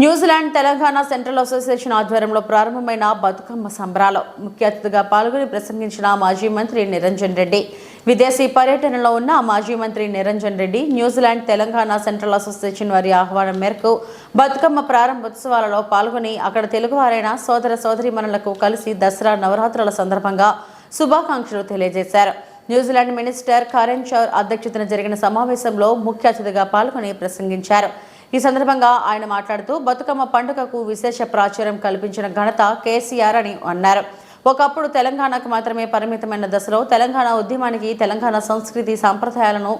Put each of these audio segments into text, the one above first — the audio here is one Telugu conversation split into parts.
న్యూజిలాండ్ తెలంగాణ సెంట్రల్ అసోసియేషన్ ఆధ్వర్యంలో ప్రారంభమైన బతుకమ్మ సంబరాలు ముఖ్య అతిథిగా పాల్గొని ప్రసంగించిన మాజీ మంత్రి నిరంజన్ రెడ్డి. విదేశీ పర్యటనలో ఉన్న మాజీ మంత్రి Niranjan Reddy New Zealand Telangana central association వారి ఆహ్వానం మేరకు బతుకమ్మ ప్రారంభోత్సవాలలో పాల్గొని అక్కడ తెలుగువారైన సోదర సోదరిమణులకు కలిసి దసరా నవరాత్రుల సందర్భంగా శుభాకాంక్షలు తెలియజేశారు. న్యూజిలాండ్ మినిస్టర్ కరెన్ చౌర్ అధ్యక్షతన జరిగిన సమావేశంలో ముఖ్య అతిథిగా పాల్గొని ప్రసంగించారు. ఈ సందర్భంగా ఆయన మాట్లాడుతూ బతుకమ్మ పండుగకు విశేష ప్రాచుర్యం కల్పించిన ఘనత కేసీఆర్ అని అన్నారు. ఒకప్పుడు తెలంగాణకు మాత్రమే పరిమితమైన దశలో తెలంగాణ ఉద్యమానికి తెలంగాణ సంస్కృతి సాంప్రదాయాలను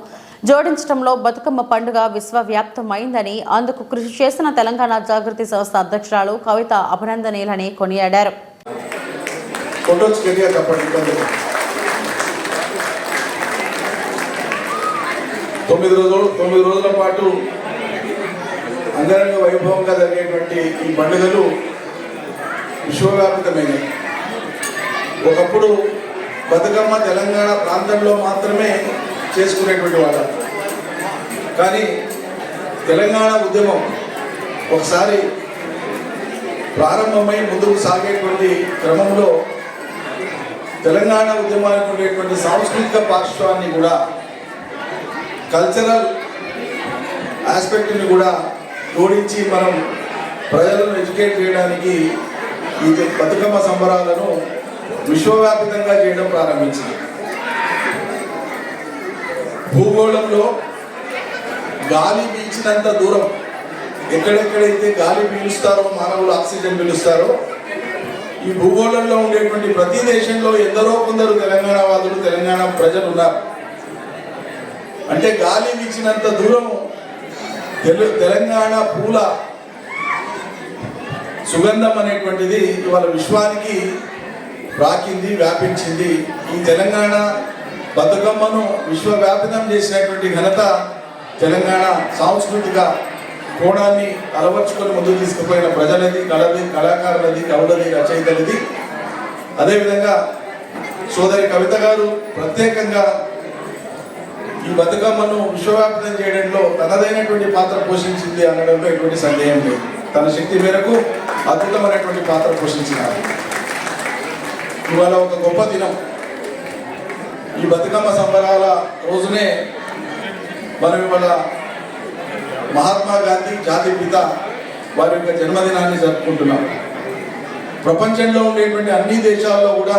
జోడించడంలో బతుకమ్మ పండుగ విశ్వవ్యాప్తమైందని అందుకు కృషి చేసిన తెలంగాణ జాగృతి సంస్థ అధ్యక్షురాలు కవిత అభినందనీయులని కొనియాడారు. తొమ్మిది రోజులు తొమ్మిది రోజుల పాటు అంగరంగ వైభవంగా జరిగేటువంటి ఈ పండుగలు విశ్వవ్యాప్తమైనవి. ఒకప్పుడు బతుకమ్మ తెలంగాణ ప్రాంతంలో మాత్రమే చేసుకునేటువంటి వాళ్ళ. కానీ తెలంగాణ ఉద్యమం ఒకసారి ప్రారంభమై ముందుకు సాగేటువంటి క్రమంలో తెలంగాణ ఉద్యమానికి ఉండేటువంటి సాంస్కృతిక పార్శ్వాన్ని కూడా కల్చరల్ ఆస్పెక్ట్ని కూడా జోడించి మనం ప్రజలను ఎడ్యుకేట్ చేయడానికి ఈ బతుకమ్మ సంబరాలను విశ్వవ్యాపితంగా చేయడం ప్రారంభించింది. భూగోళంలో గాలి పీల్చినంత దూరం ఎక్కడెక్కడైతే గాలి పీలుస్తారో మానవులు ఆక్సిజన్ పీలుస్తారో ఈ భూగోళంలో ఉండేటువంటి ప్రతి దేశంలో ఎందరో కొందరు తెలంగాణ వాదులు తెలంగాణ ప్రజలు ఉన్నారు. అంటే గాలి వీచినంత దూరం తెలు తెలంగాణ పూల సుగంధం అనేటువంటిది ఇవాళ విశ్వానికి రాకింది వ్యాపించింది. ఈ తెలంగాణ బతుకమ్మను విశ్వవ్యాపితం చేసినటువంటి ఘనత తెలంగాణ సాంస్కృతిక కోణాన్ని అలవర్చుకొని ముందుకు తీసుకుపోయిన ప్రజలది కళది కళాకారులది కవులది రచయితలది. అదేవిధంగా సోదరి కవిత గారు ప్రత్యేకంగా ఈ బతుకమ్మను విశ్వవ్యాప్తం చేయడంలో తనదైనటువంటి పాత్ర పోషించింది అనడంలో ఎటువంటి సందేహం లేదు. తన శక్తి మేరకు అద్భుతమైనటువంటి పాత్ర పోషించినారు. ఇవాళ ఒక గొప్ప దినం. ఈ బతుకమ్మ సంబరాల రోజునే మనం ఇవాళ మహాత్మా గాంధీ జాతి పిత వారి యొక్క జన్మదినాన్ని జరుపుకుంటున్నాం. ప్రపంచంలో ఉండేటువంటి అన్ని దేశాల్లో కూడా